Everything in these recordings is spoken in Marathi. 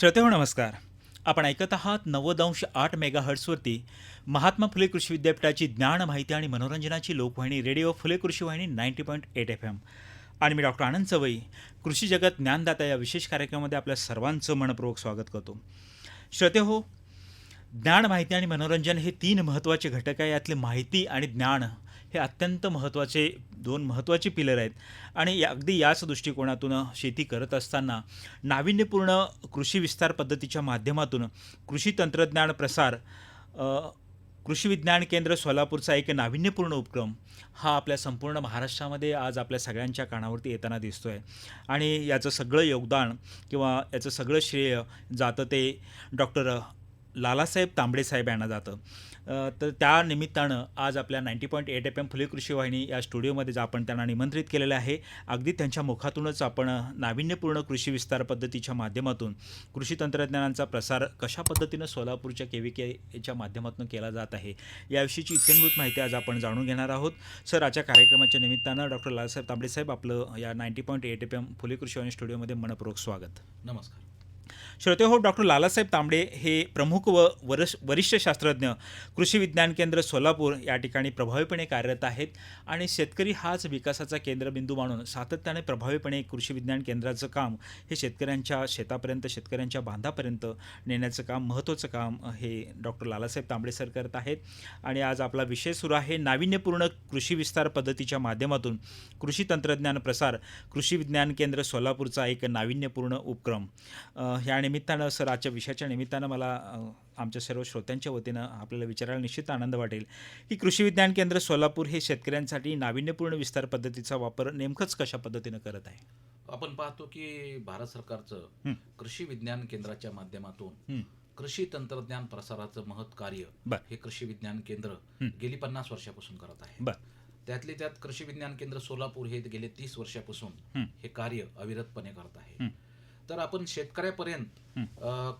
श्रोते हो नमस्कार. आपण ऐकत आहात नव्वद अंश आठ मेगाहर्ट्सवरती महात्मा फुले कृषी विद्यापीठाची ज्ञान माहिती आणि मनोरंजनाची लोकवाहिनी radio Phule Krishi Vahini ninety point eight F M आणि मी डॉक्टर आनंद सवई कृषी जगत ज्ञानदाता या विशेष कार्यक्रमामध्ये आपल्या सर्वांचं मनपूर्वक स्वागत करतो. श्रोते हो ज्ञान माहिती आणि मनोरंजन हे तीन महत्त्वाचे घटक आहे. यातले माहिती आणि ज्ञान हे अत्यंत महत्त्वाचे दोन महत्त्वाचे पिलर आहेत. आणि या अगदी याच दृष्टिकोनातून शेती करत असताना नाविन्यपूर्ण कृषी विस्तार पद्धतीच्या माध्यमातून कृषी तंत्रज्ञान प्रसार कृषी विज्ञान केंद्र सोलापूरचा एक नाविन्यपूर्ण उपक्रम हा आपल्या संपूर्ण महाराष्ट्रामध्ये आज आपल्या सगळ्यांच्या कानावरती येताना दिसतो आहे आणि याचं सगळं योगदान किंवा याचं सगळं श्रेय जातं ते डॉक्टर लालासाहेब तांबडे साहेब यांना जातं. तर त्या निमित्तानं आज आपल्या ninety point eight F M Phule Krishi Vahini या स्टुडिओमध्ये आपण त्यांना निमंत्रित केलेलं आहे अगदी त्यांच्या मुखातूनच आपण नाविन्यपूर्ण कृषी विस्तार पद्धतीच्या माध्यमातून कृषी तंत्रज्ञानांचा प्रसार कशा पद्धतीनं सोलापूरच्या के व्ही केच्या माध्यमातून केला जात आहे याविषयीची इत्यंभूत माहिती आज आपण जाणून घेणार आहोत. सर आजच्या कार्यक्रमाच्या निमित्तानं डॉक्टर लालसाहेब तांबडे साहेब आपलं या ninety point eight F M Phule Krishi Vahini स्टुडिओमध्ये मनपूर्वक स्वागत. नमस्कार. श्रोते हो डॉक्टर लालासाहेब तांबडे हे प्रमुख व वरश वरिष्ठ शास्त्रज्ञ कृषी विज्ञान केंद्र सोलापूर या ठिकाणी प्रभावीपणे कार्यरत आहेत आणि शेतकरी हाच विकासाचा केंद्रबिंदू मानून सातत्याने प्रभावीपणे कृषी विज्ञान केंद्राचं काम हे शेतकऱ्यांच्या शेतापर्यंत शेतकऱ्यांच्या बांधापर्यंत नेण्याचं काम महत्त्वाचं काम हे डॉक्टर लालासाहेब तांबडे सर करत आहेत. आणि आज आपला विषय सुरू आहे नाविन्यपूर्ण कृषी विस्तार पद्धतीच्या माध्यमातून कृषी तंत्रज्ञान प्रसार कृषी विज्ञान केंद्र सोलापूरचा एक नाविन्यपूर्ण उपक्रम. अ, ह्या निमित्तानं सर आजच्या विषयाच्या निमित्तानं मला आमच्या सर्व श्रोत्यांच्या वतीनं आपल्याला विचारायला निश्चित आनंद वाटेल की कृषी विज्ञान केंद्र सोलापूर हे शेतकऱ्यांसाठी नाविन्यपूर्ण विस्तार पद्धतीचा वापर नेमकंच कशा पद्धतीनं करत आहे आपण पाहतो की भारत सरकारचं. कृषी विज्ञान केंद्राच्या माध्यमातून. कृषी तंत्रज्ञान प्रसाराचं महत् कार्य. हे कृषी विज्ञान केंद्र. गेली पन्नास वर्षापासून करत आहे त्यातले त्यात कृषी विज्ञान केंद्र सोलापूर हे गेले तीस वर्षापासून हं. कार्य अविरतपणे करत आहे. तर आपण शेतकऱ्यापर्यंत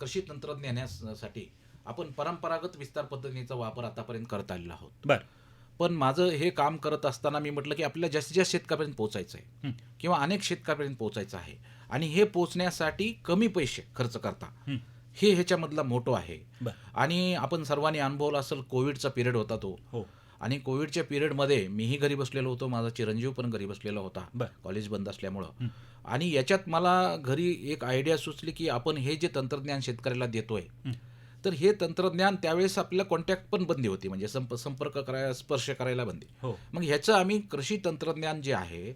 कृषी तंत्रज्ञानासाठी आपण परंपरागत विस्तार पद्धतीचा वापर आतापर्यंत करत आलेलो आहोत. बर. पण माझं हे काम करत असताना मी म्हटलं की आपल्याला जास्तीत जास्त शेतकऱ्यापर्यंत पोहोचायचं आहे. किंवा अनेक शेतकऱ्यापर्यंत पोहोचायचं आहे. आणि हे पोहोचण्यासाठी कमी पैसे खर्च करता. हं. ह्याच्यामधला मोठो आहे. आणि आपण सर्वांनी अनुभवला असेल कोविडचा पिरियड होता तो. हो. आणि कोविडच्या पिरियडमध्ये मीही घरी बसलेलो होतो माझा चिरंजीव पण घरी बसलेला होता कॉलेज बंद असल्यामुळं. आणि याच्यात मला घरी एक आयडिया सुचली की आपण हे जे तंत्रज्ञान शेतकऱ्याला देतोय. तर हे तंत्रज्ञान त्यावेळेस आपल्याला कॉन्टॅक्ट पण बंदी होती म्हणजे संप संपर्क करायला स्पर्श करायला बंदी हो मग ह्याचं आम्ही कृषी तंत्रज्ञान जे आहे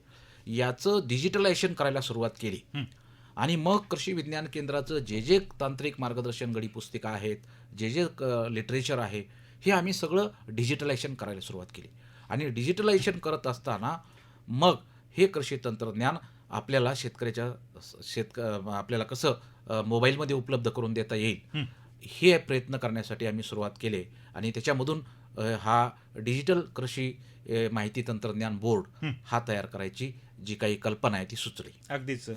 याचं डिजिटलायझेशन करायला सुरुवात केली. आणि मग कृषी विज्ञान केंद्राचं जे जे तांत्रिक मार्गदर्शन गडी पुस्तिका आहेत जे जे लिटरेचर आहे हे आम्ही सगळं डिजिटलायझेशन करायला सुरुवात केली आणि डिजिटलायझेशन करत असताना मग हे कृषी तंत्रज्ञान आपल्याला शेतकऱ्याच्या शेतक आपल्याला कसं मोबाईलमध्ये उपलब्ध करून देता येईल हं. हे प्रयत्न करण्यासाठी आम्ही सुरुवात केले आणि त्याच्यामधून हा डिजिटल कृषी माहिती तंत्रज्ञान बोर्ड. हा तयार करायची जी काही कल्पना आहे ती सुचली अगदीच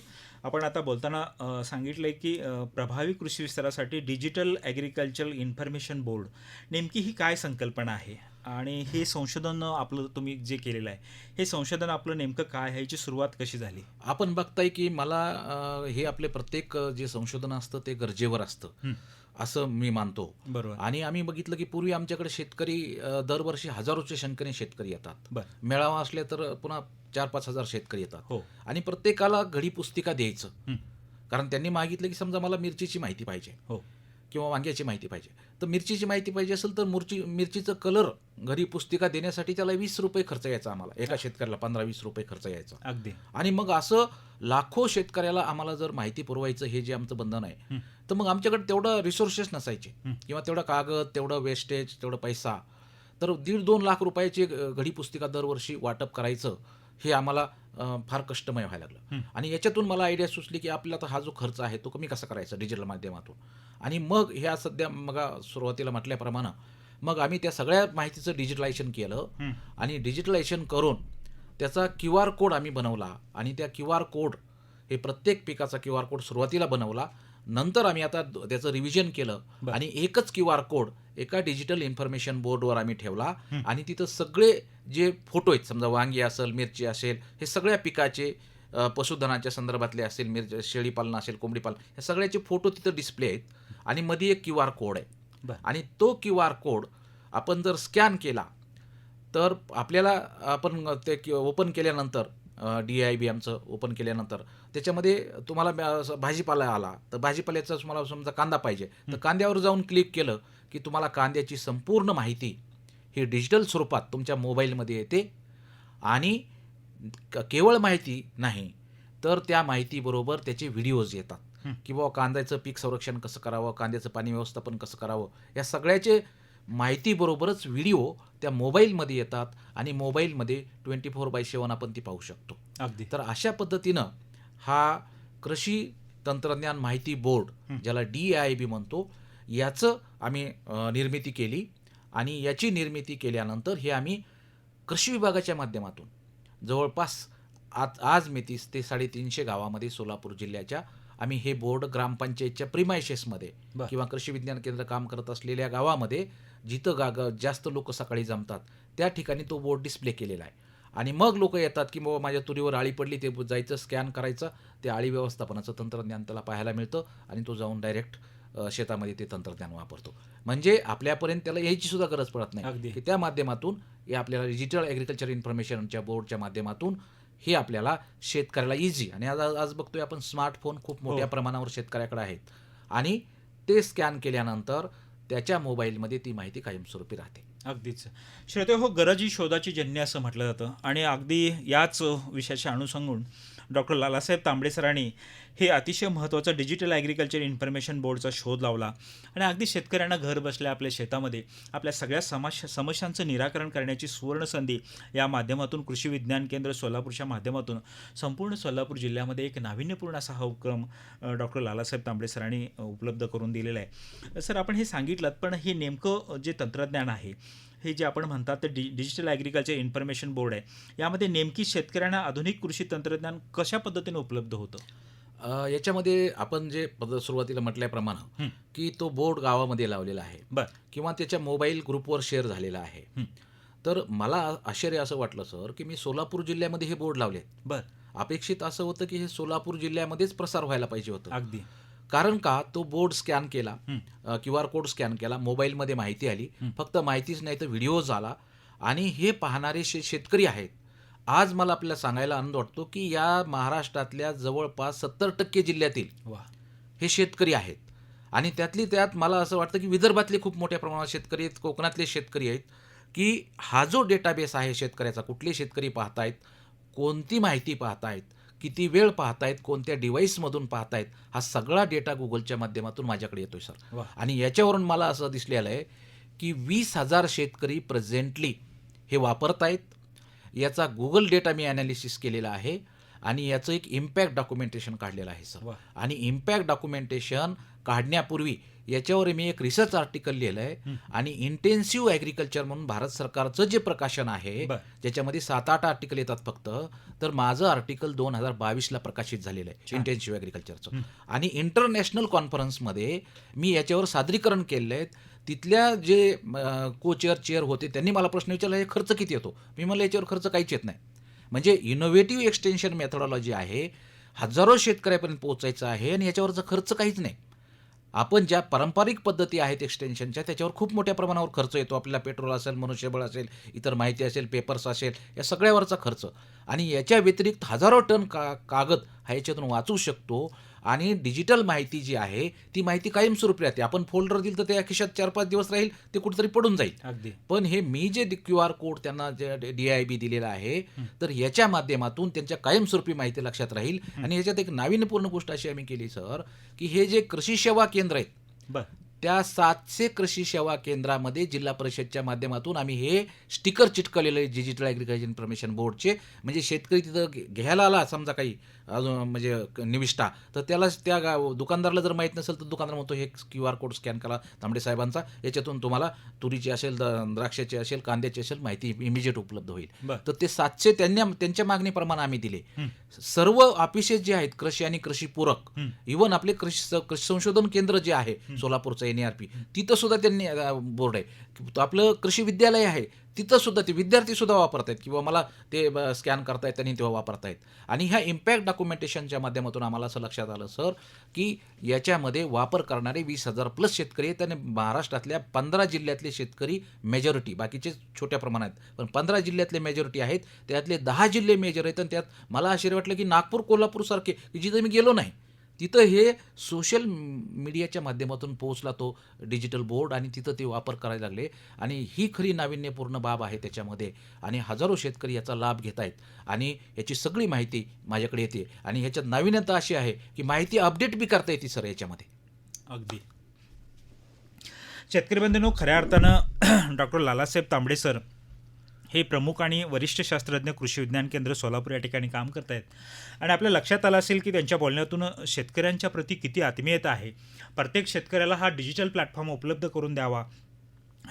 आपण आता बोलताना अ, सांगितलंय की प्रभावी कृषी विस्तारासाठी डिजिटल ॲग्रिकल्चर इन्फॉर्मेशन बोर्ड नेमकी ही काय संकल्पना आहे? आणि हे संशोधन आपलं तुम्ही जे केलेलं आहे हे संशोधन आपलं नेमकं काय आहे? याची सुरुवात कशी झाली? आपण बघताय की मला हे आपले प्रत्येक जे संशोधन असतं ते गरजेवर असतं. असं मी मानतो. बरोबर. आणि आम्ही बघितलं की पूर्वी आमच्याकडे शेतकरी दरवर्षी हजारोच्या संख्येने शेतकरी येतात. मेळावा असले तर पुन्हा चार पाच हजार शेतकरी येतात. हो. आणि प्रत्येकाला घडी पुस्तिका द्यायचं. कारण त्यांनी मागितलं की समजा मला मिरचीची माहिती पाहिजे. हो. किंवा वांग्याची माहिती पाहिजे. तर मिरचीची माहिती पाहिजे असेल तर मिरची मिरचीचं कलर घरी पुस्तिका देण्यासाठी त्याला वीस रुपये खर्च यायचा आम्हाला. एका शेतकऱ्याला पंधरा वीस रुपये खर्च यायचा. अगदी. आणि मग असं लाखो शेतकऱ्याला आम्हाला जर माहिती पुरवायचं हे जे आमचं बंधन आहे. तर मग आमच्याकडे तेवढं रिसोर्सेस नसायचे. किंवा तेवढा कागद तेवढं वेस्टेज तेवढं पैसा. तर दीड दोन लाख रुपयाची घडी पुस्तिका दरवर्षी वाटप करायचं हे आम्हाला फार कष्टमय व्हायला लागलं. आणि याच्यातून मला आयडिया सुचली की आपला हा जो खर्च आहे तो कमी कसा करायचा? डिजिटल माध्यमातून. आणि मग ह्या सध्या मग सुरुवातीला म्हटल्याप्रमाणे मग आम्ही त्या सगळ्या माहितीचं डिजिटलायझेशन केलं. आणि डिजिटलायझेशन करून त्याचा क्यू आर कोड आम्ही बनवला आणि त्या क्यू आर कोड हे प्रत्येक पिकाचा क्यू आर कोड सुरुवातीला बनवला नंतर आम्ही आता त्याचं रिव्हिजन केलं. आणि एकच क्यू आर कोड एका डिजिटल इन्फॉर्मेशन बोर्डवर आम्ही ठेवला. आणि तिथं सगळे जे फोटो आहेत समजा वांगी असेल मिरची असेल हे सगळ्या पिकाचे पशुधनाच्या संदर्भातले असेल मिर शेळीपालन असेल कोंबडीपालन या सगळ्याचे फोटो तिथं डिस्प्ले आहेत आणि मध्ये एक क्यू आर कोड आहे बरं. आणि तो क्यू आर कोड आपण जर स्कॅन केला तर आपल्याला आपण ते ओपन केल्यानंतर डी आय बी आमचं ओपन केल्यानंतर त्याच्यामध्ये तुम्हाला भाजीपाला आला तर भाजीपाल्याचा तुम्हाला समजा कांदा पाहिजे तर कांद्यावर जाऊन क्लिक केलं की तुम्हाला कांद्याची संपूर्ण माहिती ही डिजिटल स्वरूपात तुमच्या मोबाईलमध्ये येते आणि केवळ माहिती नाही तर त्या माहितीबरोबर त्याचे व्हिडिओज येतात. की बाबा कांद्याचं पीक संरक्षण कसं करावं कांद्याचं पाणी व्यवस्थापन कसं करावं या सगळ्याचे माहितीबरोबरच व्हिडिओ त्या मोबाईलमध्ये येतात आणि मोबाईलमध्ये ट्वेंटी फोर बाय सेवन आपण ती पाहू शकतो अगदी तर अशा पद्धतीनं हा कृषी तंत्रज्ञान माहिती बोर्ड. ज्याला डी आय बी म्हणतो याचं आम्ही निर्मिती केली आणि याची निर्मिती केल्यानंतर हे आम्ही कृषी विभागाच्या माध्यमातून जवळपास आज आज मी तीस ते साडेतीनशे गावामध्ये सोलापूर जिल्ह्याच्या आम्ही हे बोर्ड ग्रामपंचायतच्या प्रिमायसेसमध्ये बरं. किंवा कृषी विज्ञान केंद्र काम करत असलेल्या गावामध्ये जिथं गा जास्त लोक सकाळी जमतात त्या ठिकाणी तो बोर्ड डिस्प्ले केलेला आहे आणि मग लोक येतात की बाबा माझ्या तुरीवर आळी पडली ते जायचं स्कॅन करायचं ते आळी व्यवस्थापनाचं तंत्रज्ञान त्याला पाहायला मिळतं आणि तो जाऊन डायरेक्ट शेतामध्ये ते तंत्रज्ञान वापरतो म्हणजे आपल्यापर्यंत त्याला यायची सुद्धा गरज पडत नाही. की त्या माध्यमातून हे आपल्याला डिजिटल ॲग्रिकल्चर इन्फॉर्मेशनच्या बोर्डच्या माध्यमातून हे आपल्याला शेतकऱ्याला इझी आणि आज आज बघतोय आपण स्मार्टफोन खूप मोठ्या हो. प्रमाणावर शेतकऱ्याकडे आहेत. आणि ते स्कॅन केल्यानंतर त्याच्या मोबाईलमध्ये ती माहिती कायमस्वरूपी राहते. अगदीच. श्रोते हो गरज ही शोधाची जन्य असं म्हटलं जातं. आणि अगदी याच विषयाशी अनुसंगून डॉक्टर लालासाहेब तांबडे सरांनी हे अतिशय महत्त्वाचं डिजिटल ॲग्रिकल्चर इन्फॉर्मेशन बोर्डचा शोध लावला. आणि अगदी शेतकऱ्यांना घर बसल्या आपल्या शेतामध्ये आपल्या सगळ्या समस्या समस्यांचं निराकरण करण्याची सुवर्ण संधी या माध्यमातून कृषी विज्ञान केंद्र सोलापूरच्या माध्यमातून संपूर्ण सोलापूर जिल्ह्यामध्ये एक नाविन्यपूर्ण असा हा उपक्रम डॉक्टर लालासाहेब तांबडे सरांनी उपलब्ध करून दिलेला आहे. सर आपण हे सांगितलं पण हे नेमकं जे तंत्रज्ञान आहे हे जे आपण म्हणतात ते डि डिजिटल ॲग्रिकल्चर इन्फॉर्मेशन बोर्ड आहे यामध्ये नेमकी शेतकऱ्यांना आधुनिक कृषी तंत्रज्ञान कशा पद्धतीने उपलब्ध होतं? अ, याच्यामध्ये आपण जे पद सुरुवातीला म्हटल्याप्रमाणे हं. की तो बोर्ड गावामध्ये लावलेला आहे बरं. किंवा त्याच्या मोबाईल ग्रुपवर शेअर झालेला आहे. हं. तर मला आश्चर्य असं वाटलं सर की मी सोलापूर जिल्ह्यामध्ये हे बोर्ड लावले. बरं. अपेक्षित असं होतं की हे सोलापूर जिल्ह्यामध्येच प्रसार व्हायला पाहिजे होतं. अगदी. कारण का? तो बोर्ड स्कॅन केला हं. क्यू आर कोड स्कॅन केला मोबाईलमध्ये माहिती आली. हं. फक्त माहितीच नाही तर व्हिडिओज आला आणि हे पाहणारे शे शेतकरी आहेत आज मला आपल्याला सांगायला आनंद वाटतो की या महाराष्ट्रातल्या जवळपास सत्तर टक्के जिल्ह्यातील वा हे शेतकरी आहेत. आणि त्यातली त्यात मला असं वाटतं की विदर्भातले खूप मोठ्या प्रमाणात शेतकरी आहेत कोकणातले शेतकरी आहेत की हा जो डेटाबेस आहे शेतकऱ्याचा कुठले शेतकरी पाहतायत कोणती माहिती पाहतायत किती वेळ पाहतायत कोणत्या डिव्हाइसमधून पाहतायत हा सगळा डेटा गुगलच्या माध्यमातून माझ्याकडे येतोय सर आणि याच्यावरून मला असं दिसलेलं आहे की वीस हजार शेतकरी प्रेझेंटली हे वापरतायत याचा गुगल डेटा मी ॲनालिसिस केलेला आहे आणि याचं एक इम्पॅक्ट डॉक्युमेंटेशन काढलेलं आहे सर आणि इम्पॅक्ट डॉक्युमेंटेशन काढण्यापूर्वी याच्यावर मी एक रिसर्च आर्टिकल लिहिलं आहे. आणि इंटेन्सिव्ह ॲग्रिकल्चर म्हणून भारत सरकारचं जे प्रकाशन आहे ज्याच्यामध्ये सात आठ आर्टिकल येतात फक्त तर माझं आर्टिकल दोन हजार बावीसला प्रकाशित झालेलं आहे. इंटेन्सिव्ह ॲग्रिकल्चरचं. आणि इंटरनॅशनल कॉन्फरन्समध्ये मी याच्यावर सादरीकरण केलेलं आहे तिथल्या जे को चेअर चेअर होते त्यांनी मला प्रश्न विचारला हे खर्च किती येतो? मी म्हणलं याच्यावर खर्च काहीच येत नाही. म्हणजे इनोव्हेटिव्ह एक्सटेन्शन मेथडॉलॉजी आहे हजारो शेतकऱ्यापर्यंत पोहोचायचं आहे आणि याच्यावरचा खर्च काहीच नाही. आपण ज्या पारंपरिक पद्धती आहेत एक्सटेन्शनच्या त्याच्यावर खूप मोठ्या प्रमाणावर खर्च येतो. आपल्याला पेट्रोल असेल मनुष्यबळ असेल इतर माहिती असेल पेपर्स असेल या सगळ्यावरचा खर्च. आणि याच्या व्यतिरिक्त हजारो टन का कागद हा याच्यातून वाचू शकतो. आणि डिजिटल माहिती जी आहे ती माहिती कायमस्वरूपी राहते. आपण फोल्डर दिलं तर त्या खिशात चार पाच दिवस राहील ते कुठेतरी पडून जाईल. अगदी. पण हे मी जे क्यू आर कोड त्यांना जे डी आय बी दिलेला आहे. तर याच्या माध्यमातून त्यांच्या कायमस्वरूपी माहिती लक्षात राहील. आणि याच्यात एक नाविन्यपूर्ण गोष्ट अशी आम्ही केली सर की हे जे कृषी सेवा केंद्र आहेत बरं. त्या सातशे कृषी सेवा केंद्रामध्ये जिल्हा परिषदच्या माध्यमातून आम्ही हे स्टिकर चिटकवलेलं आहे डिजिटल ॲग्रिकल्चर इन्फॉर्मेशन बोर्डचे म्हणजे शेतकरी तिथं घ्यायला आला समजा काही अजून म्हणजे निविष्ठा तर त्याला त्या गा- दुकानदाराला जर माहीत नसेल तर दुकानदार म्हणतो हे क्यू आर कोड स्कॅन करा तांबडे साहेबांचा याच्यातून तुम्हाला तुरीची असेल द्राक्षाची असेल कांद्याची असेल माहिती इमिजिएट उपलब्ध होईल तर ते सातशे त्यांनी त्यांच्या मागणीप्रमाणे आम्ही दिले. सर्व ऑफिसेस जे आहेत कृषी आणि कृषी पूरक हं. इवन आपले कृषी कृषी संशोधन केंद्र जे आहे. सोलापूरचं एन आर पी. तिथं सुद्धा त्यांनी बोर्ड आहे. तो आपलं कृषी विद्यालय आहे. तिथं सुद्धा ते विद्यार्थी सुद्धा वापरत आहेत किंवा मला ते स्कॅन करतायत आणि तेव्हा वापरतायत. आणि ह्या इम्पॅक्ट डॉक्युमेंटेशनच्या माध्यमातून आम्हाला असं लक्षात आलं सर की याच्यामध्ये वापर करणारे वीस हजार प्लस शेतकरी आहेत आणि महाराष्ट्रातल्या पंधरा जिल्ह्यातले शेतकरी मेजॉरिटी बाकीचे छोट्या प्रमाणात. पण पंधरा जिल्ह्यातले मेजॉरिटी आहेत त्यातले दहा जिल्हे मेजर आहेत आणि त्यात मला आश्चर्य वाटलं की नागपूर कोल्हापूरसारखे जिथे जिथं मी गेलो नाही तिथं हे सोशल मीडियाच्या माध्यमातून पोहोचला तो डिजिटल बोर्ड आणि तिथं ते वापर करायला लागले. आणि ही खरी नाविन्यपूर्ण बाब आहे त्याच्यामध्ये. आणि हजारो शेतकरी याचा लाभ घेत आहेत आणि याची सगळी माहिती माझ्याकडे येते. आणि ह्याच्यात नाविन्यता अशी आहे की माहिती अपडेट बी करता येते सर याच्यामध्ये. अगदी. शेतकरी बंधूंनो खऱ्या अर्थानं डॉक्टर लालासाहेब तांबडे सर हे प्रमुख आणि वरिष्ठ शास्त्रज्ञ कृषी विज्ञान केंद्र सोलापूर या ठिकाणी काम करत आहेत आणि आपल्या लक्षात आलं असेल की त्यांच्या बोलण्यातून शेतकऱ्यांच्या प्रती किती आत्मीयता आहे. प्रत्येक शेतकऱ्याला हा डिजिटल प्लॅटफॉर्म उपलब्ध करून द्यावा.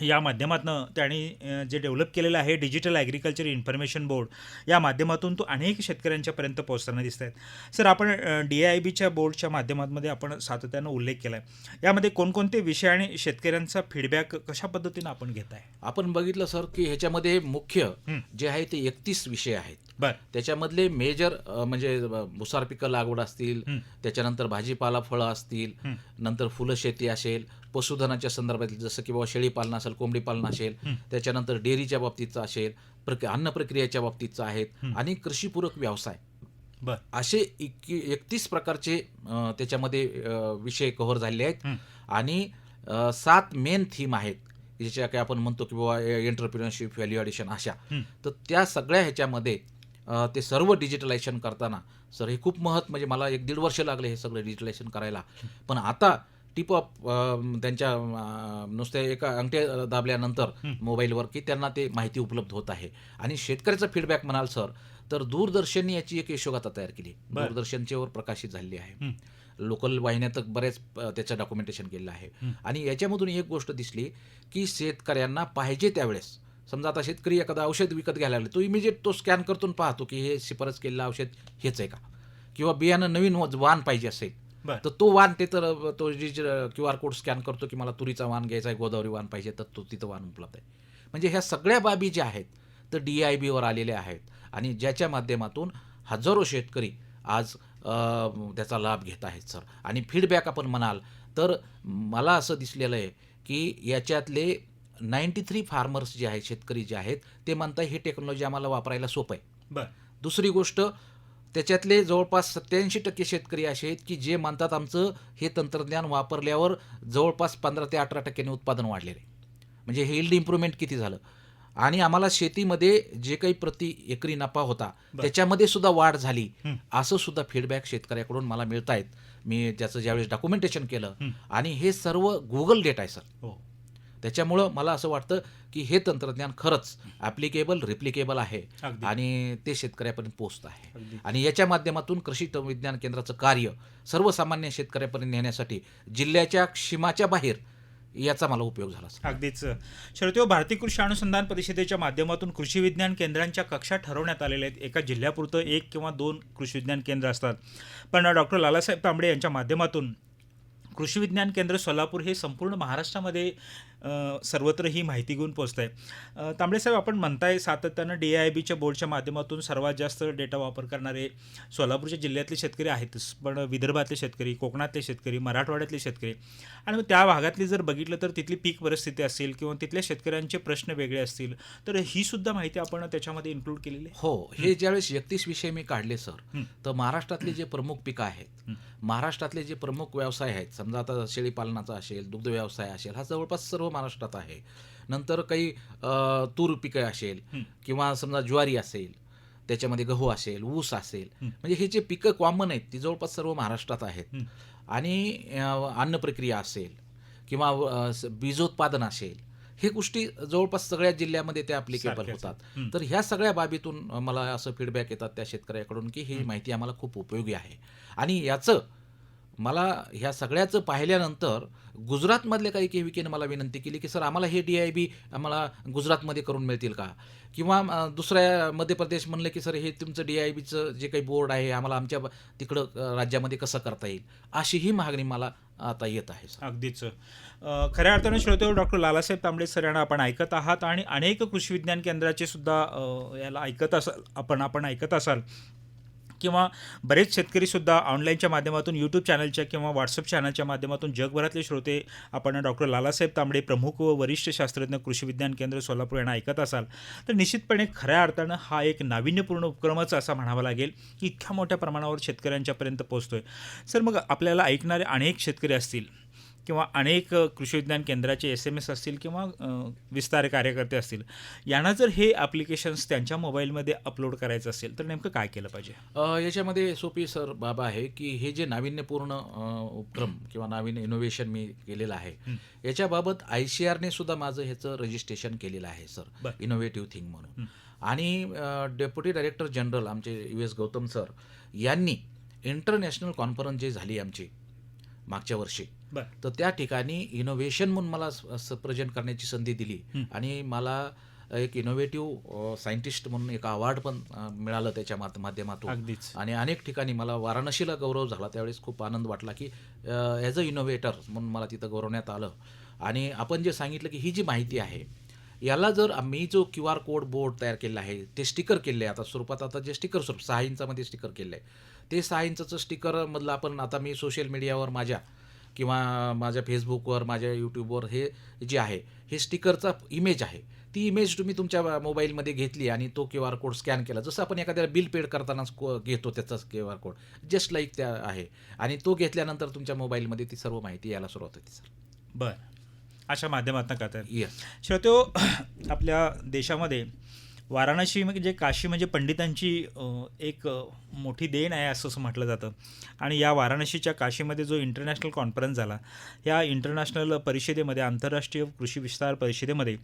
या माध्यमातून त्यांनी जे डेव्हलप केलेलं आहे डिजिटल ॲग्रिकल्चर इन्फॉर्मेशन बोर्ड या माध्यमातून तो अनेक शेतकऱ्यांच्यापर्यंत पोहोचताना दिसत आहेत सर आपण डी आय बीच्या बोर्डच्या माध्यमांमध्ये आपण सातत्यानं उल्लेख केला आहे यामध्ये कोणकोणते विषय आणि शेतकऱ्यांचा फीडबॅक कशा पद्धतीनं आपण घेत आहे आपण बघितलं सर की ह्याच्यामध्ये मुख्य. जे आहे ते एकतीस विषय आहेत. त्याच्यामधले मेजर म्हणजे भुसार पिकं लागवड असतील. त्याच्यानंतर भाजीपाला फळं असतील. नंतर फुलं शेती असेल पशुधनाच्या संदर्भात जसं की बाबा शेळी पालन असेल कोंबडी पालन असेल. त्याच्यानंतर डेअरीच्या बाबतीचं असेल प्रक अन्न प्रक्रियेच्या बाबतीचं आहेत. आणि कृषीपूरक व्यवसाय बरं असे एकतीस प्रकारचे त्याच्यामध्ये विषय कव्हर झालेले आहेत. आणि सात मेन थीम आहेत ज्याच्या काय आपण म्हणतो की बाबा एंटरप्रिनरशिप व्हॅल्यू ॲडिशन अशा. तर त्या सगळ्या ह्याच्यामध्ये ते सर्व डिजिटलायझेशन करताना सर हे खूप महत्त्व म्हणजे मला एक दीड वर्ष लागले हे सगळं डिजिटलायझेशन करायला पण आता टिप ऑफ त्यांच्या अ, नुसत्या एका अंगठ्या दाबल्यानंतर. मोबाईलवर की त्यांना ते माहिती उपलब्ध होत आहे आणि शेतकऱ्याचा फीडबॅक म्हणाल सर तर दूरदर्शनने याची एक यशोगाथा तयार केली. दूरदर्शनच्यावर प्रकाशित झालेली आहे. लोकल वाहिन्या तर बऱ्याच त्याचं डॉक्युमेंटेशन केलेलं आहे. आणि याच्यामधून एक गोष्ट दिसली की शेतकऱ्यांना पाहिजे त्यावेळेस समजा आता शेतकरी एखादं औषध विकत घ्यायला लागले तो इमिजिएट तो स्कॅन करतून पाहतो की हे शिफारस केलेलं औषध हेच आहे का? किंवा बियाणं नवीन वाण पाहिजे असेल तर तो वाण ते तर तो क्यू आर कोड स्कॅन करतो की मला तुरीचा वाण घ्यायचा आहे गोदावरी वाण पाहिजे तर तो तिथं वाण उपलब्ध आहे. म्हणजे ह्या सगळ्या बाबी ज्या आहेत तर डी आय बीवर आलेल्या आहेत. आणि ज्याच्या माध्यमातून हजारो शेतकरी आज त्याचा लाभ घेत आहेत सर. आणि फीडबॅक आपण म्हणाल तर मला असं दिसलेलं आहे की याच्यातले नाईंटी थ्री फार्मर्स जे आहेत शेतकरी जे आहेत ते म्हणतात ही टेक्नॉलॉजी आम्हाला वापरायला सोपं आहे. बरं. दुसरी गोष्ट त्याच्यातले जवळपास सत्याऐंशी टक्के शेतकरी असे आहेत की जे म्हणतात आमचं हे तंत्रज्ञान वापरल्यावर जवळपास पंधरा ते अठरा टक्क्यांनी उत्पादन वाढलेलं आहे. म्हणजे हेल्ड इम्प्रूव्हमेंट किती झालं? आणि आम्हाला शेतीमध्ये जे काही प्रति एकरी नफा होता. त्याच्यामध्ये सुद्धा वाढ झाली. असं सुद्धा फीडबॅक शेतकऱ्याकडून मला मिळत आहेत मी त्याचं ज्यावेळेस डॉक्युमेंटेशन केलं. आणि हे सर्व गुगल डेटा आहे सर. हो. त्याच्यामुळं मला असं वाटतं की हे तंत्रज्ञान खरंच ॲप्लिकेबल रिप्लिकेबल आहे. आणि ते शेतकऱ्यापर्यंत पोहोचत आहे. आणि याच्या माध्यमातून कृषी विज्ञान केंद्राचं कार्य सर्वसामान्य शेतकऱ्यापर्यंत नेण्यासाठी जिल्ह्याच्या सीमाच्या बाहेर याचा मला उपयोग झाला. अगदीच. श्रोतेहो भारतीय कृषी अनुसंधान परिषदेच्या माध्यमातून कृषी विज्ञान केंद्रांच्या कक्षा ठरवण्यात आलेल्या आहेत. एका जिल्ह्यापुरतं एक किंवा दोन कृषी विज्ञान केंद्र असतात. पण डॉक्टर लालासाहेब तांबडे यांच्या माध्यमातून कृषी विज्ञान केंद्र सोलापूर हे संपूर्ण महाराष्ट्रामध्ये सर्वत्र ही माहिती घेऊन पोचत आहे तांबडे साहेब आपण म्हणताय सातत्यानं डी आय बीच्या बोर्डच्या माध्यमातून सर्वात जास्त डेटा वापर करणारे सोलापूरच्या जिल्ह्यातले शेतकरी आहेतच पण विदर्भातले शेतकरी कोकणातले शेतकरी मराठवाड्यातले शेतकरी आणि मग त्या भागातली जर बघितलं तर तिथली पीक परिस्थिती असेल किंवा तिथल्या शेतकऱ्यांचे प्रश्न वेगळे असतील तर ही सुद्धा माहिती आपण त्याच्यामध्ये इन्क्लूड केलेली हो हे ज्यावेळेस एकतीस विषय मी काढले सर. तर महाराष्ट्रातले जे प्रमुख पिकं आहेत. महाराष्ट्रातले जे प्रमुख व्यवसाय आहेत समजा आता शेळी पालनाचा असेल दुग्ध व्यवसाय असेल हा जवळपास सर्व महाराष्ट्रात आहे नंतर काही तूर पिकं असेल. किंवा समजा ज्वारी असेल त्याच्यामध्ये गहू असेल ऊस असेल. म्हणजे हे जे पिकं कॉमन आहेत ती जवळपास सर्व महाराष्ट्रात आहेत. आणि अन्न प्रक्रिया असेल किंवा बीजोत्पादन असेल हे गोष्टी जवळपास सगळ्या जिल्ह्यामध्ये त्या अप्लिकेबल होतात. तर ह्या सगळ्या बाबीतून मला असं फीडबॅक येतात त्या शेतकऱ्याकडून की हं. माहिती आम्हाला खूप उपयोगी आहे आणि याचं मला ह्या सगळ्याचं पाहिल्यानंतर गुजरातमधले काही केविकेने मला विनंती केली की सर आम्हाला हे डी आय बी आम्हाला गुजरातमध्ये करून मिळतील का? किंवा दुसऱ्या मध्य प्रदेश म्हणलं की सर हे तुमचं डी आय बीचं जे काही बोर्ड आहे आम्हाला आमच्या तिकडं राज्यामध्ये कसं करता येईल? अशीही मागणी मला आता येत आहे अगदीच. खऱ्या अर्थाने श्रोते हो, डॉक्टर लालासाहेब तांबडे सर यांना आपण ऐकत आहात आणि अनेक कृषी विज्ञान केंद्राचे सुद्धा याला ऐकत असाल आपण आपण ऐकत असाल. किंवा बरेच शेतकरीसुद्धा ऑनलाईनच्या माध्यमातून यूट्यूब चॅनलच्या किंवा व्हॉट्सअप चॅनलच्या माध्यमातून जगभरातले श्रोते आपण डॉक्टर लालासाहेब तांबडे प्रमुख व वरिष्ठ शास्त्रज्ञ कृषी विज्ञान केंद्र सोलापूर यांना ऐकत असाल तर निश्चितपणे खऱ्या अर्थानं हा एक नाविन्यपूर्ण उपक्रमच असा म्हणावा लागेल की इतक्या मोठ्या प्रमाणावर शेतकऱ्यांच्यापर्यंत पोहोचतोय. सर मग आपल्याला ऐकणारे अनेक शेतकरी असतील किंवा अनेक कृषी विज्ञान केंद्राचे एस एम एस असतील किंवा विस्तार कार्यकर्ते असतील यांना जर हे ॲप्लिकेशन्स त्यांच्या मोबाईलमध्ये अपलोड करायचं असेल तर नेमकं काय केलं पाहिजे याच्यामध्ये सोपी सर बाब आहे की हे जे नाविन्यपूर्ण उपक्रम किंवा नाविन्य इनोव्हेशन मी केलेलं आहे. याच्याबाबत आय सी आरने सुद्धा माझं ह्याचं रजिस्ट्रेशन केलेलं आहे सर. इनोव्हेटिव्ह थिंग म्हणून. आणि डेप्युटी डायरेक्टर जनरल आमचे यू एस गौतम सर यांनी इंटरनॅशनल कॉन्फरन्स जी झाली आमची मागच्या वर्षी. तर त्या ठिकाणी इनोव्हेशन म्हणून मला प्रेझेंट करण्याची संधी दिली. आणि मला एक इनोव्हेटिव्ह सायंटिस्ट म्हणून एक अवॉर्ड पण मिळालं त्याच्या मात- माध्यमातून. अगदीच. आणि अनेक ठिकाणी मला वाराणसीला गौरव झाला. त्यावेळेस खूप आनंद वाटला की ॲज अ इनोव्हेटर म्हणून मला तिथं गौरवण्यात आलं. आणि आपण जे सांगितलं की ही जी माहिती आहे याला जर आम्ही जो क्यू आर कोड बोर्ड तयार केला आहे ते स्टिकर केले आहे. आता स्वरूपात आता जे स्टिकर स्वरूप सहा इंचामध्ये स्टिकर केलं आहे. ते सहा इंचाचं स्टिकरमधलं आपण आता मी सोशल मीडियावर माझ्या किंवा माझ्या फेसबुकवर माझ्या यूट्यूबवर हे जे आहे हे स्टिकरचा इमेज आहे. ती इमेज तुम्ही तुमच्या मोबाईलमध्ये घेतली आणि तो क्यू आर कोड स्कॅन केला. जसं आपण एखाद्याला बिल पेड करताना स्को- घेतो त्याचाच Q R code. Just like त्या आहे. आणि तो घेतल्यानंतर तुमच्या मोबाईलमध्ये ती सर्व माहिती यायला सुरुवात होते सर बरं. अशा माध्यमातून करता येईल येस श्रोतो आपल्या देशामध्ये वाराणसी म्हणजे काशी म्हणजे पंडितांची एक मोठी देण आहे असं असं म्हटलं जातं. आणि या वाराणसीच्या काशीमध्ये जो इंटरनॅशनल कॉन्फरन्स झाला या इंटरनॅशनल परिषदेमध्ये आंतरराष्ट्रीय कृषी विस्तार परिषदेमध्ये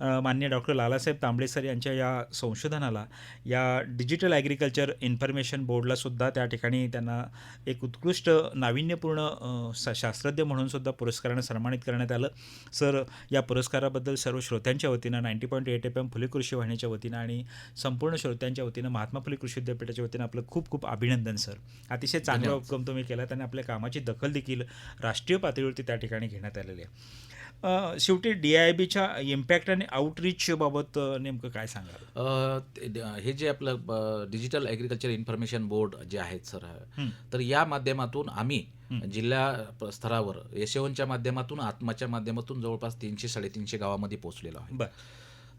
मान्य डॉक्टर लालासाहेब तांबडे सर यांच्या या संशोधनाला या डिजिटल ॲग्रिकल्चर इन्फॉर्मेशन बोर्डलासुद्धा त्या ठिकाणी त्यांना एक उत्कृष्ट नाविन्यपूर्ण सा- शास्त्रज्ञ म्हणूनसुद्धा पुरस्कारानं पुरस्काराने सन्मानित करण्यात आलं. सर या पुरस्काराबद्दल सर्व श्रोत्यांच्या वतीनं ninety point eight F M Phule Krishi वाहिनीच्या वतीनं आणि संपूर्ण श्रोत्यांच्या वतीनं महात्मा फुले कृषी विद्यापीठाच्या वतीनं आपलं खूप खूप अभिनंदन सर अतिशय चांगला. उपक्रम तुम्ही केला आणि आपल्या कामाची दखल देखील राष्ट्रीय पातळीवरती त्या ठिकाणी घेण्यात आलेली आहे शेवटी डी आय बीच्या इम्पॅक्ट आणि आउटरीच बाबत अ, नेमकं काय ड- हे जे आपलं डिजिटल ॲग्रिकल्चर इन्फॉर्मेशन बोर्ड जे आहेत सर. तर या माध्यमातून आम्ही. जिल्हा स्तरावर यशवंतच्या माध्यमातून आत्माच्या माध्यमातून जवळपास तीनशे साडेतीनशे गावामध्ये पोहोचलेलो आहे बरं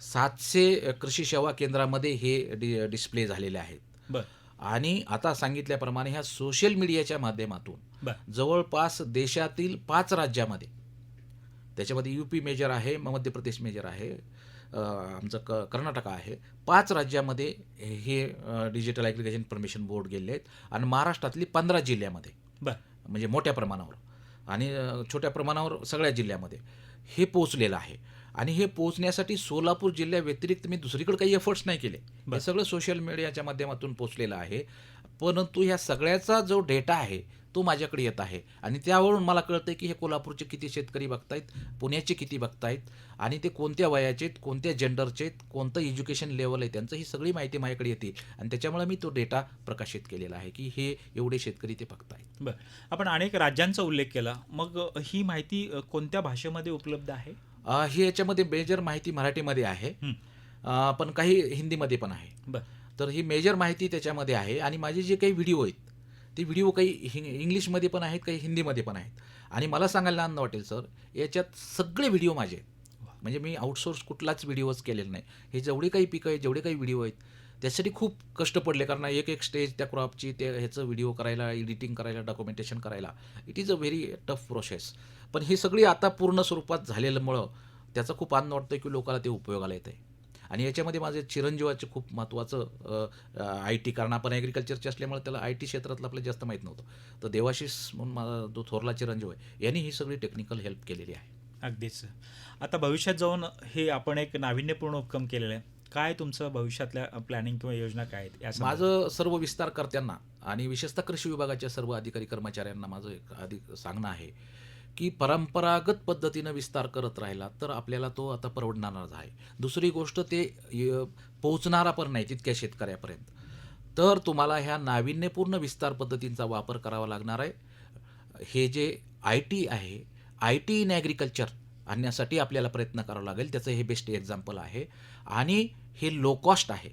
सातशे कृषी सेवा केंद्रामध्ये हे डि डिस्प्ले झालेले आहेत. आणि आता सांगितल्याप्रमाणे ह्या सोशल मीडियाच्या माध्यमातून जवळपास देशातील पाच राज्यामध्ये त्याच्यामध्ये यू पी मेजर आहे मध्य प्रदेश मेजर आहे आमचं क कर्नाटक आहे पाच राज्यामध्ये हे डिजिटल ॲग्रिकल्चर इन्फॉर्मेशन बोर्ड गेले आहेत आणि महाराष्ट्रातली पंधरा जिल्ह्यामध्ये. म्हणजे मोठ्या प्रमाणावर. आणि छोट्या प्रमाणावर सगळ्या जिल्ह्यामध्ये हे पोचलेलं आहे. आणि हे पोचण्यासाठी सोलापूर जिल्ह्याव्यतिरिक्त मी दुसरीकडे काही एफर्ट्स नाही केले. हे सगळं सोशल मीडियाच्या माध्यमातून पोचलेलं आहे. परंतु ह्या सगळ्याचा जो डेटा आहे तो माझ्याकडे येत आहे. आणि त्यावरून मला कळतं की हे कोल्हापूरचे किती शेतकरी बघतायत पुण्याचे किती बघतायत आणि ते कोणत्या वयाचे आहेत कोणत्या जेंडरचे आहेत कोणतं एज्युकेशन लेवल आहे त्यांचं ही सगळी माहिती माझ्याकडे येते. आणि त्याच्यामुळे मी तो डेटा प्रकाशित केलेला आहे की हे एवढे शेतकरी ते बघतायत. बरं. आपण अनेक राज्यांचा उल्लेख केला. मग ही माहिती कोणत्या भाषेमध्ये उपलब्ध आहे? ही याच्यामध्ये मेजर माहिती मराठीमध्ये आहे. पण काही हिंदीमध्ये पण आहे. बरं. तर ही मेजर माहिती त्याच्यामध्ये आहे आणि माझे जे काही व्हिडिओ आहेत ते व्हिडिओ काही हिं इंग्लिशमध्ये पण आहेत काही हिंदीमध्ये पण आहेत. आणि मला सांगायला आनंद वाटेल सर याच्यात सगळे व्हिडिओ माझे म्हणजे मी आउटसोर्स कुठलाच व्हिडिओच केलेला नाही. हे जेवढे काही पिकं आहेत जेवढे काही व्हिडिओ आहेत त्यासाठी खूप कष्ट पडले. कारण एक एक स्टेज त्या क्रॉपची ते ह्याचं व्हिडिओ करायला एडिटिंग करायला डॉक्युमेंटेशन करायला it is a very tough process पण ही सगळी आता पूर्ण स्वरूपात झालेल्यामुळं त्याचा खूप आनंद वाटतं की लोकांना ते उपयोगाला येतं आहे आणि याच्यामध्ये माझे चिरंजीवाचे खूप महत्त्वाचं आय टी कारण आपण ॲग्रिकल्चरचे असल्यामुळे त्याला आय टी क्षेत्रातलं आपल्याला जास्त माहीत नव्हतं. तर देवाशिष म्हणून माझा जो थोरला चिरंजीव आहे यांनी ही सगळी टेक्निकल हेल्प केलेली आहे. अगदीच. आता भविष्यात जाऊन हे आपण एक नाविन्यपूर्ण उपक्रम केलेलं आहे. काय तुमचं भविष्यातल्या प्लॅनिंग किंवा योजना काय आहेत? या माझं सर्व विस्तारकर्त्यांना आणि विशेषतः कृषी विभागाच्या सर्व अधिकारी कर्मचाऱ्यांना माझं एक अधिक सांगणं आहे की परंपरागत पद्धतीनं विस्तार करत राहिला तर आपल्याला तो आता परवडणारच आहे. दुसरी गोष्ट ते य- पोहोचणारा पण नाही तितक्या शेतकऱ्यापर्यंत. तर तुम्हाला ह्या नाविन्यपूर्ण विस्तार पद्धतींचा वापर करावा लागणार आहे. हे जे आय टी आहे आय टी इन ॲग्रिकल्चर आणण्यासाठी आपल्याला प्रयत्न करावा लागेल. त्याचं हे बेस्ट एक्झाम्पल आहे. आणि हे लो कॉस्ट आहे.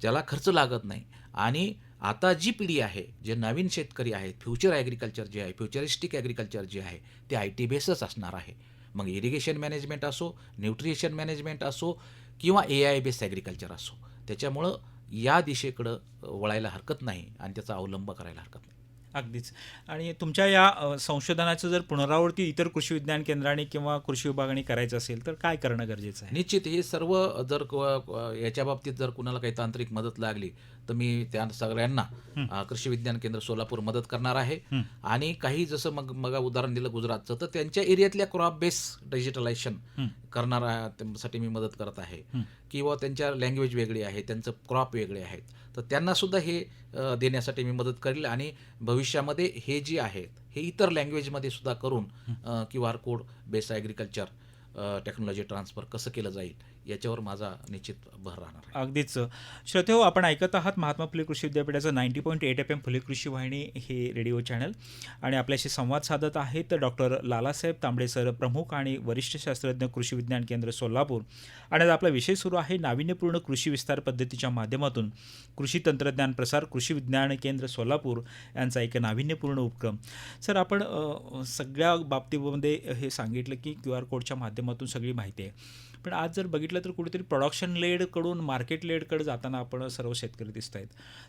ज्याला खर्च लागत नाही. आणि आता जी पिढी आहे जे नवीन शेतकरी आहेत फ्युचर ॲग्रिकल्चर जे आहे फ्युचरिस्टिक ॲग्रिकल्चर जे आहे ते आय टी बेसच असणार आहे. मग इरिगेशन मॅनेजमेंट असो न्यूट्रिशन मॅनेजमेंट असो किंवा ए आय बेस ॲग्रिकल्चर असो. त्याच्यामुळं या दिशेकडं वळायला हरकत नाही आणि त्याचा अवलंब करायला हरकत नाही. अगदीच. आणि तुमच्या या संशोधनाचं जर पुनरावृत्ती इतर कृषी विज्ञान केंद्राने किंवा कृषी विभागाने करायचं असेल तर काय करणं गरजेचं आहे? निश्चित. हे सर्व जर क- याच्या बाबतीत जर कुणाला काही तांत्रिक मदत लागली तर मी त्या सगळ्यांना कृषी विज्ञान केंद्र सोलापूर मदत करणार आहे. आणि काही जसं मग मग उदाहरण दिलं गुजरातचं तर त्यांच्या एरियातल्या क्रॉप बेस डिजिटलायझेशन. करणारा त्यासाठी मी मदत करत आहे. किंवा त्यांच्या लँग्वेज वेगळी आहे त्यांचं क्रॉप वेगळे आहेत तर त्यांना सुद्धा हे देण्यासाठी मी मदत करेल आणि भविष्यामध्ये हे जे आहेत हे इतर लँग्वेजमध्ये सुद्धा करून Q R code base agriculture technology transfer कसं केलं जाईल याच्यावर माझा निश्चित भर राहणार अगदीच. श्रोतेहो आपण ऐकत आहात महात्मा फुले कृषी विद्यापीठाचं ninety point eight F M Phule Krishi Vahini हे रेडिओ चॅनल. आणि आपल्याशी संवाद साधत आहेत डॉक्टर लालासाहेब तांबडे सर प्रमुख आणि वरिष्ठ शास्त्रज्ञ कृषी विज्ञान केंद्र सोलापूर. आणि आज आपला विषय सुरू आहे नाविन्यपूर्ण कृषी विस्तार पद्धतीच्या माध्यमातून. कृषी तंत्रज्ञान प्रसार कृषी विज्ञान केंद्र सोलापूर यांचा एक नाविन्यपूर्ण उपक्रम. सर आपण सगळ्या बाबतीमध्ये हे सांगितलं की क्यू आर कोडच्या माध्यमातून सगळी माहिती आहे. पण आज जर बघितलं तर कुठेतरी प्रोडक्शन लेडकडून मार्केट लेडकडे जाताना आपण सर्व शेतकरी दिसत आहेत.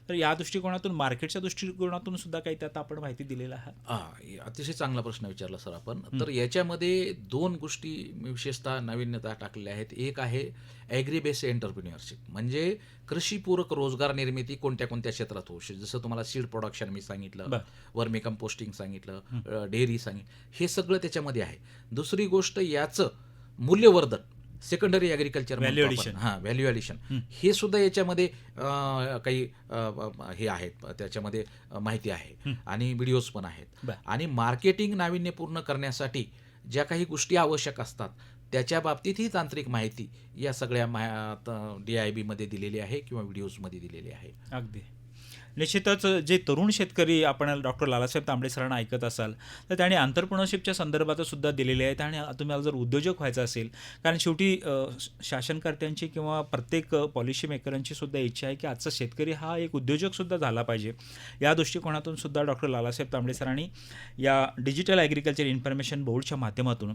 तर या दृष्टिकोनातून मार्केटच्या दृष्टिकोनातून सुद्धा काही त्यात आपण माहिती दिलेलं आहात? हा अतिशय चांगला प्रश्न विचारला सर आपण. तर याच्यामध्ये दोन गोष्टी विशेषतः नाविन्यता टाकलेल्या आहेत. एक आहे ॲग्रीबेस एंटरप्रिन्युअरशिप म्हणजे कृषीपूरक रोजगार निर्मिती कोणत्या कोणत्या क्षेत्रात होऊ शकते जसं तुम्हाला सीड प्रोडक्शन मी सांगितलं. वर्मी कंपोस्टिंग सांगितलं डेअरी सांगितलं. हे सगळं त्याच्यामध्ये आहे. दुसरी गोष्ट याचं मूल्यवर्धन. Secondary agriculture Value addition. हां व्हॅल्यू ॲडिशन हं. सुद्धा याच्यामध्ये काही हे आहेत त्याच्यामध्ये माहिती आहे. आणि व्हिडिओज पण आहेत. आणि मार्केटिंग नाविन्यपूर्ण करण्यासाठी ज्या काही गोष्टी आवश्यक असतात त्याच्या बाबतीत ही तांत्रिक माहिती या सगळ्या डी आय बीमध्ये दिलेली आहे किंवा व्हिडिओजमध्ये दिलेली आहे अगदी निश्चितच जे तरुण शेतकरी आपण डॉक्टर लालासाहेब तांबडे सरांना ऐकत असाल तर त्याने आंतरप्रनरशिपच्या संदर्भात सुद्धा दिलेले आहेत आणि तुम्हाला जर उद्योजक व्हायचं असेल कारण शेवटी शासनकर्त्यांची किंवा प्रत्येक पॉलिसी मेकरांची सुद्धा इच्छा आहे की आजचा शेतकरी हा एक उद्योजकसुद्धा झाला पाहिजे. या दृष्टिकोनातून सुद्धा डॉक्टर लालासाहेब तांबडे सरांनी या डिजिटल ॲग्रिकल्चर इन्फॉर्मेशन बोर्डच्या माध्यमातून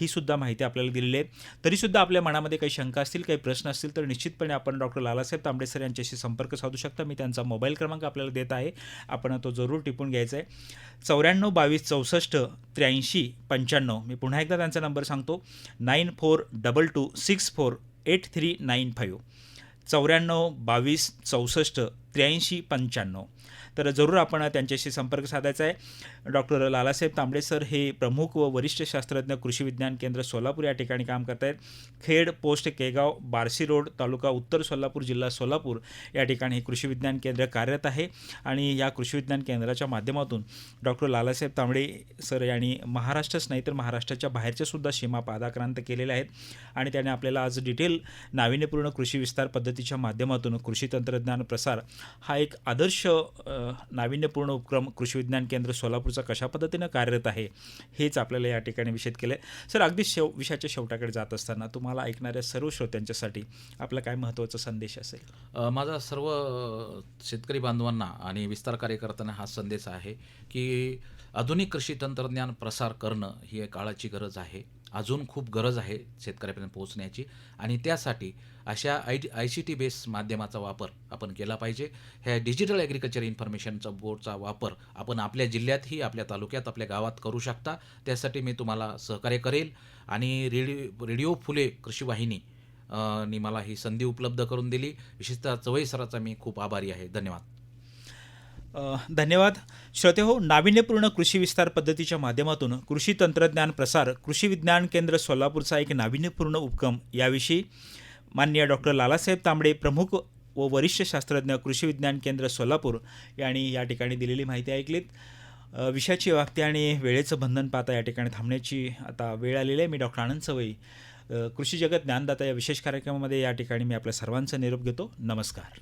ही सुद्धा माहिती आपल्याला दिलेली आहे. तरीसुद्धा आपल्या मनामध्ये काही शंका असतील काही प्रश्न असतील तर निश्चितपणे आपण डॉक्टर लालासाहेब तांबडे सर यांच्याशी संपर्क साधू शकता. मी त्यांचा मोबाईल क्रमांक आपल्याला देत आहे. आपण तो जरूर टिपून घ्यायचा आहे. चौऱ्याण्णव बावीस चौसष्ट त्र्याऐंशी पंच्याण्णव. मी पुन्हा एकदा त्यांचा नंबर सांगतो. Nine four double two six four eight three nine five. चौऱ्याण्णव बावीस चौसष्ट त्र्याऐंशी पंच्याण्णव. तर जरूर आपण त्यांच्याशी संपर्क साधायचा आहे. डॉक्टर लालासाहेब तांबडे सर हे प्रमुख व वरिष्ठ शास्त्रज्ञ कृषी विज्ञान केंद्र सोलापूर या ठिकाणी काम करत आहेत. खेड पोस्ट केगाव बार्शी रोड तालुका उत्तर सोलापूर जिल्हा सोलापूर या ठिकाणी हे कृषी विज्ञान केंद्र कार्यरत आहे. आणि या कृषी विज्ञान केंद्राच्या माध्यमातून डॉक्टर लालासाहेब तांबडे सर यांनी महाराष्ट्रच नाही तर महाराष्ट्राच्या बाहेरच्या सुद्धा सीमा पादाक्रांत केलेल्या आहेत. आणि त्याने आपल्याला आज डिटेल नाविन्यपूर्ण कृषी विस्तार पद्धतीच्या माध्यमातून कृषी तंत्रज्ञान प्रसार हा एक आदर्श नाविन्यपूर्ण उपक्रम कृषी विज्ञान केंद्र सोलापूरचा कशा पद्धतीनं कार्यरत आहे हेच आपल्याला या ठिकाणी विषद केलं आहे सर अगदी शेव विषयाच्या शेवटाकडे जात असताना तुम्हाला ऐकणाऱ्या सर्व श्रोत्यांच्यासाठी आपला काय महत्त्वाचा संदेश असेल? माझा सर्व शेतकरी बांधवांना आणि विस्तार कार्यकर्त्यांना हा संदेश आहे की आधुनिक कृषी तंत्रज्ञान प्रसार करणं ही एक काळाची गरज आहे. अजून खूप गरज आहे शेतकऱ्यापर्यंत पोहोचण्याची आणि त्यासाठी अशा I I C T base माध्यमाचा वापर आपण केला पाहिजे. ह्या डिजिटल ॲग्रिकल्चर इन्फॉर्मेशनचा बोर्डचा वापर आपण आपल्या जिल्ह्यातही आपल्या तालुक्यात आपल्या गावात करू शकता. त्यासाठी मी तुम्हाला सहकार्य करेल आणि रेडिओ रेडिओ फुले कृषी वाहिनी नी मला ही संधी उपलब्ध करून दिली. विशेषतः चवई सराचा मी खूप आभारी आहे. धन्यवाद. धन्यवाद. श्रोते हो नाविन्यपूर्ण कृषी विस्तार पद्धतीच्या माध्यमातून कृषी तंत्रज्ञान प्रसार कृषी विज्ञान केंद्र सोलापूरचा एक नाविन्यपूर्ण उपक्रम याविषयी माननीय डॉक्टर लालासाहेब तांबडे प्रमुख व वरिष्ठ शास्त्रज्ञ कृषी विज्ञान केंद्र सोलापूर यांनी या ठिकाणी दिलेली माहिती ऐकलीत. विषयाची व्याप्ती आणि वेळेचं बंधन पाहता या ठिकाणी थांबण्याची आता वेळ आलेली आहे. मी डॉक्टर आनंद सवई कृषी जगत ज्ञानदाता या विशेष कार्यक्रमामध्ये या ठिकाणी मी आपल्या सर्वांचा निरोप घेतो. नमस्कार.